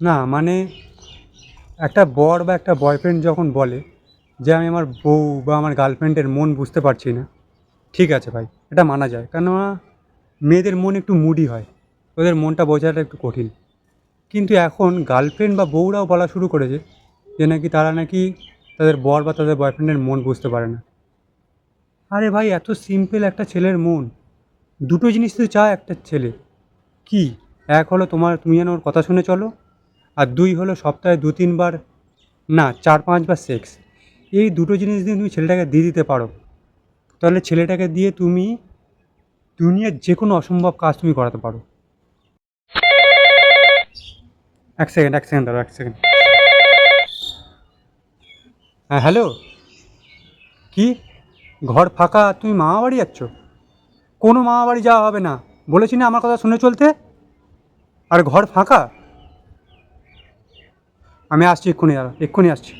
না মানে একটা বর বা একটা বয়ফ্রেন্ড যখন বলে যে আমি আমার বউ বা আমার গার্লফ্রেন্ডের মন বুঝতে পারছি না, ঠিক আছে ভাই, এটা মানা যায়। কেননা মেয়েদের মন একটু মুডি হয়, ওদের মনটা বোঝাটা একটু কঠিন। কিন্তু এখন গার্লফ্রেন্ড বা বউরাও বলা শুরু করেছে যে নাকি তারা নাকি তাদের বর বা তাদের বয়ফ্রেন্ডের মন বুঝতে পারে না। আরে ভাই, এত সিম্পল একটা ছেলের মন। দুটো জিনিস তো চায় একটা ছেলে। কি? এক হলো তোমার, তুমি যেন ওর কথা শুনে চলো। আর দুই হলো সপ্তাহে দু তিনবার, না, চার পাঁচবার সেক্স এই দুটো জিনিস দিয়ে তুমি ছেলেটাকে দিয়ে দিতে পারো। তাহলে ছেলেটাকে দিয়ে তুমি দুনিয়ার যে কোনো অসম্ভব কাজ তুমি করাতে পারো। এক সেকেন্ড এক সেকেন্ড দাঁড়াও, এক সেকেন্ড হ্যাঁ হ্যালো কি? ঘর ফাঁকা, তুমি মামা বাড়ি যাচ্ছ? কোনো মামা বাড়ি যাওয়া হবে না। বলেছি না আমার কথা শুনে চলতে? আর ঘর ফাঁকা? আমি আসছি এক্ষুনি দাদা এক্ষুনি আসছি।